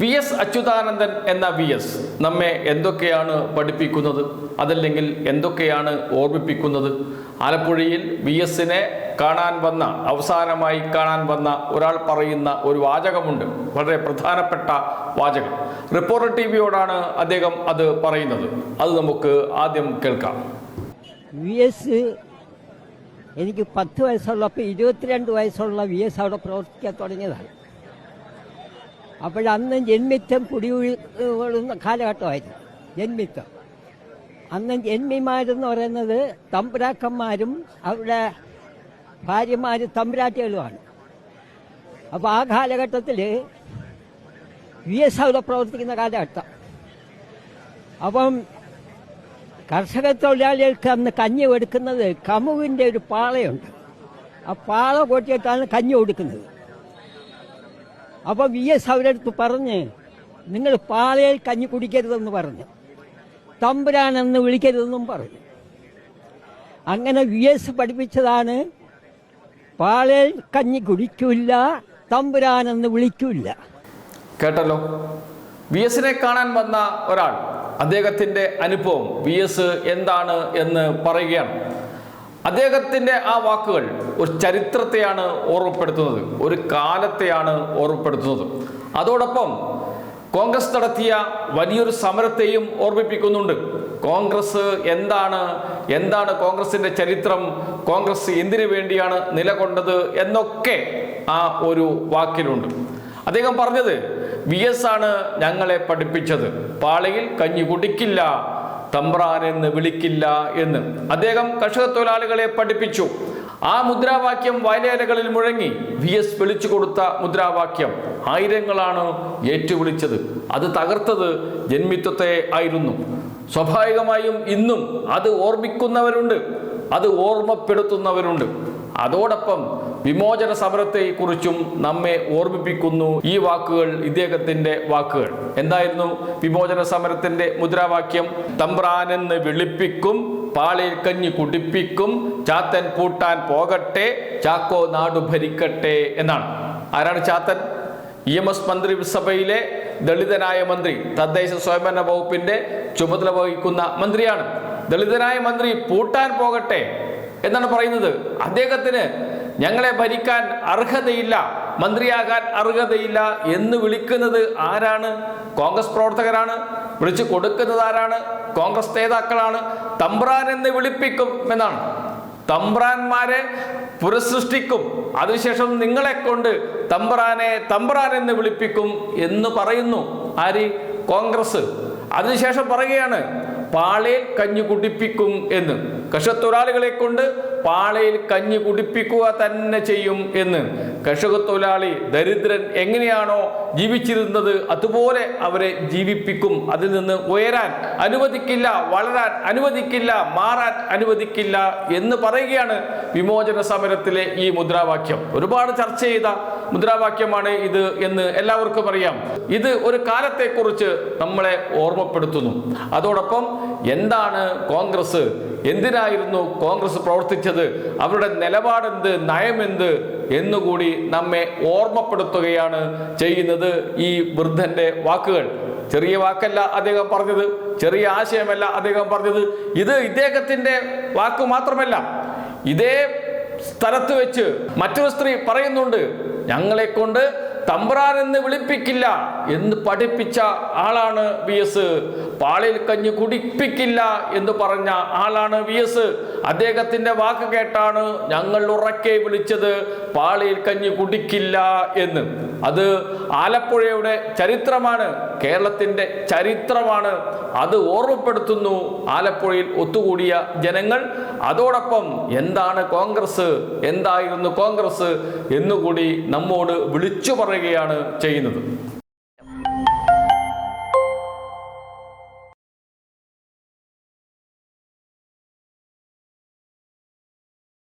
V S Achuthanandan എന്ന V S നമ്മെ എന്തൊക്കെയാണ് പഠിപ്പിക്കുന്നത്? അതല്ലെങ്കിൽ എന്തൊക്കെയാണ് ഓർമ്മിപ്പിക്കുന്നത്? ആലപ്പുഴയിൽ വി എസിനെ കാണാൻ വന്ന അവസാനമായി കാണാൻ വന്ന ഒരാൾ പറയുന്ന ഒരു വാചകമുണ്ട്. വളരെ പ്രധാനപ്പെട്ട വാചകം. റിപ്പോർട്ടർ ടി വിയോടാണ് അദ്ദേഹം അത് പറയുന്നത്. അത് നമുക്ക് ആദ്യം കേൾക്കാം. വി എസ് എനിക്ക് പത്ത് വയസ്സുള്ളപ്പോൾ ഇരുപത്തിരണ്ട് വയസ്സുള്ള വി എസ് അവിടെ പ്രവർത്തിക്കാൻ തുടങ്ങിയതാണ്. അപ്പോഴന്ന് ജന്മിത്തം കുടിയൊഴുന്ന കാലഘട്ടമായിരുന്നു. ജന്മിത്തം. അന്ന് ജന്മിമാരെന്ന് പറയുന്നത് തമ്പുരാക്കന്മാരും അവിടെ ഭാര്യമാർ തമ്പുരാട്ടികളുമാണ്. അപ്പോൾ ആ കാലഘട്ടത്തിൽ വി എസ് അവിടെ പ്രവർത്തിക്കുന്ന കാലഘട്ടം. അപ്പം കർഷക തൊഴിലാളികൾക്ക് അന്ന് കഞ്ഞി കൊടുക്കുന്നത് കമുവിന്റെ ഒരു പാളയുണ്ട്. ആ പാള കൊട്ടിയിട്ടാണ് കഞ്ഞി കൊടുക്കുന്നത്. അപ്പോൾ വി എസ് അവരടുത്ത് പറഞ്ഞ് നിങ്ങൾ പാളയിൽ കഞ്ഞി കുടിക്കരുതെന്ന് പറഞ്ഞു. തമ്പുരാനെന്ന് വിളിക്കരുതെന്നും പറഞ്ഞു. അങ്ങനെ വി എസ് പഠിപ്പിച്ചതാണ് പാളയിൽ കഞ്ഞി കുടിക്കില്ല തമ്പുരാനെന്ന് വിളിക്കില്ല. കേട്ടല്ലോ? വി എസിനെ കാണാൻ വന്ന ഒരാൾ. അദ്ദേഹത്തിന്റെ അനുഭവം വി എസ് എന്താണ് എന്ന് പറയുകയാണ്. അദ്ദേഹത്തിന്റെ ആ വാക്കുകൾ ഒരു ചരിത്രത്തെയാണ് ഓർമ്മപ്പെടുത്തുന്നത് ഒരു കാലത്തെയാണ് ഓർമ്മപ്പെടുത്തുന്നത്. അതോടൊപ്പം കോൺഗ്രസ് നടത്തിയ വലിയൊരു സമരത്തെയും ഓർമ്മിപ്പിക്കുന്നുണ്ട്. കോൺഗ്രസ് എന്താണ് എന്താണ് കോൺഗ്രസിന്റെ ചരിത്രം കോൺഗ്രസ് എന്തിനു വേണ്ടിയാണ് നിലകൊണ്ടത് എന്നൊക്കെ ആ ഒരു വാക്കിലുണ്ട്. അദ്ദേഹം പറഞ്ഞത് വി എസ് ആണ് ഞങ്ങളെ പഠിപ്പിച്ചത്. പാളയിൽ കഞ്ഞി കുടിക്കില്ല തമ്പ്രാൻ എന്ന് വിളിക്കില്ല എന്ന്. അദ്ദേഹം കർഷക തൊഴിലാളികളെ പഠിപ്പിച്ചു. ആ മുദ്രാവാക്യം വയലേലകളിൽ മുഴങ്ങി വി എസ് വിളിച്ചു കൊടുത്ത മുദ്രാവാക്യം. ആയിരങ്ങളാണ് ഏറ്റുവിളിച്ചത്. അത് തകർത്തത് ജന്മിത്വത്തെ ആയിരുന്നു. സ്വാഭാവികമായും ഇന്നും അത് ഓർമ്മിക്കുന്നവരുണ്ട്. അത് ഓർമ്മപ്പെടുത്തുന്നവരുണ്ട്. അതോടൊപ്പം വിമോചന സമരത്തെക്കുറിച്ചും നമ്മെ ഓർമ്മിപ്പിക്കുന്നു ഈ വാക്കുകൾ ഇദ്ദേഹത്തിന്റെ വാക്കുകൾ. എന്തായിരുന്നു? വിമോചന സമരത്തിന്റെ മുദ്രാവാക്യം തമ്പ്രാനെന്ന് വിളിപ്പിക്കും പാളിൽ കഞ്ഞി കുടിപ്പിക്കും ചാത്തൻ പൂട്ടാൻ പോകട്ടെ ചാക്കോ നാടു ഭരിക്കട്ടെ എന്നാണ്. ആരാണ് ചാത്തൻ? ഇ എം എസ് മന്ത്രിസഭയിലെ ദളിതനായ മന്ത്രി തദ്ദേശ സ്വയംഭരണ വകുപ്പിന്റെ ചുമതല വഹിക്കുന്ന മന്ത്രിയാണ്. ദളിതനായ മന്ത്രി പൂട്ടാൻ പോകട്ടെ എന്നാണ് പറയുന്നത്. അദ്ദേഹത്തിന് ഞങ്ങളെ ഭരിക്കാൻ അർഹതയില്ല മന്ത്രിയാകാൻ അർഹതയില്ല എന്ന് വിളിക്കുന്നത് ആരാണ്? കോൺഗ്രസ് പ്രവർത്തകരാണ്. വിളിച്ചു കൊടുക്കുന്നത് ആരാണ്? കോൺഗ്രസ് നേതാക്കളാണ്. തമ്പ്രാൻ എന്ന് വിളിപ്പിക്കും എന്നാണ്. തമ്പ്രാന്മാരെ പുനഃസൃഷ്ടിക്കും. അതിനുശേഷം നിങ്ങളെ കൊണ്ട് തമ്പ്രാനെ തമ്പ്രാൻ എന്ന് വിളിപ്പിക്കും എന്ന് പറയുന്നു. ആര്? കോൺഗ്രസ്. അതിനുശേഷം പറയുകയാണ് പാളയിൽ കഞ്ഞു കുടിപ്പിക്കും എന്ന്. കർഷകത്തൊഴിലാളികളെ കൊണ്ട് പാളയിൽ കഞ്ഞി കുടിപ്പിക്കുക തന്നെ ചെയ്യും എന്ന്. കർഷക തൊഴിലാളി ദരിദ്രൻ എങ്ങനെയാണോ ജീവിച്ചിരുന്നത് അതുപോലെ അവരെ ജീവിപ്പിക്കും. അതിൽ നിന്ന് ഉയരാൻ അനുവദിക്കില്ല വളരാൻ അനുവദിക്കില്ല മാറാൻ അനുവദിക്കില്ല എന്ന് പറയുകയാണ് വിമോചന സമരത്തിലെ ഈ മുദ്രാവാക്യം. ഒരുപാട് ചർച്ച ചെയ്ത മുദ്രാവാക്യമാണ് ഇത് എന്ന് എല്ലാവർക്കും അറിയാം. ഇത് ഒരു കാലത്തെക്കുറിച്ച് നമ്മളെ ഓർമ്മപ്പെടുത്തുന്നു. അതോടൊപ്പം എന്താണ് കോൺഗ്രസ്? എന്തിനായിരുന്നു കോൺഗ്രസ് പ്രവർത്തിച്ചത്? അവരുടെ നിലപാടെന്ത്? നയമെന്ത്? എന്നുകൂടി നമ്മെ ഓർമ്മപ്പെടുത്തുകയാണ് ചെയ്യുന്നത് ഈ വൃദ്ധന്റെ വാക്കുകൾ. ചെറിയ വാക്കല്ല അദ്ദേഹം പറഞ്ഞത്. ചെറിയ ആശയമല്ല അദ്ദേഹം പറഞ്ഞത്. ഇത് ഇദ്ദേഹത്തിന്റെ വാക്ക് മാത്രമല്ല. ഇതേ സ്ഥലത്ത് വെച്ച് മറ്റൊരു സ്ത്രീ പറയുന്നുണ്ട് ഞങ്ങളെ കൊണ്ട് തമ്പ്രാൻ എന്ന് വിളിപ്പിക്കില്ല എന്ന് പഠിപ്പിച്ച ആളാണ് വി എസ്. പാളിൽ കഞ്ഞി കുടിപ്പിക്കില്ല എന്ന് പറഞ്ഞ ആളാണ് വി എസ് അദ്ദേഹത്തിന്റെ വാക്ക് കേട്ടാണ് ഞങ്ങൾ ഉറക്കെ വിളിച്ചത് പാളിയിൽ കഞ്ഞി കുടിക്കില്ല എന്ന്. അത് ആലപ്പുഴയുടെ ചരിത്രമാണ് കേരളത്തിന്റെ ചരിത്രമാണ്. അത് ഓർമ്മപ്പെടുത്തുന്നു ആലപ്പുഴയിൽ ഒത്തുകൂടിയ ജനങ്ങൾ. അതോടൊപ്പം എന്താണ് കോൺഗ്രസ് എന്തായിരുന്നു കോൺഗ്രസ് എന്നുകൂടി നമ്മോട് വിളിച്ചു പറയുകയാണ് ചെയ്യുന്നത്.